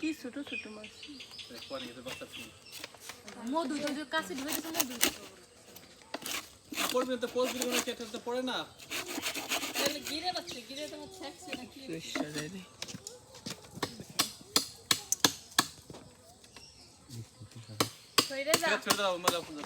কি ছোট ছোট মাছ মধু তো যে কাছে ঢুকে গেছে মধু। পড়বে তো দিলে কোনো কেটে তো পড়ে না। গিরে বাচ্চা গিরে ছেকছে নাকি কইরে যা। ছেড়ে দাও মজা ফুল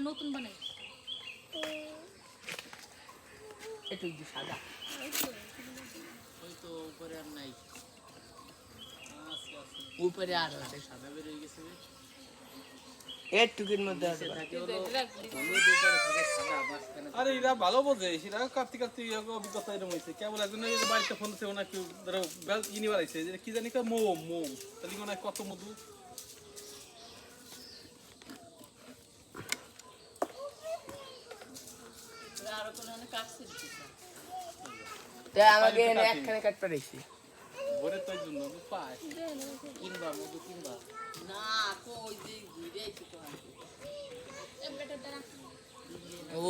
নতুন বানাই একটু সাদা ওই তো উপরে আর নাই আচ্ছা আচ্ছা উপরে আর সাদা বের হয়ে গেছে রে। একটুকের মধ্যে আছে আরে এরা ভালো বোঝে এরা কাটতে কাটতে অভিজ্ঞতা এরকম হয়েছে। কেবল একজন বাড়িতে ফোন দিচ্ছে ওনা কেউ ধরো বেল ইনি যে কি জানি কয় মোম মোম তাহলে মনে হয় কত মধু? তাই আমাকে এনে একখানে কাট পাঠাইছি ভোরে তো জন্য পায় কিনবা মধু কিনবা। না কই যে ঘুরে আইছি তো আমি। ওই যে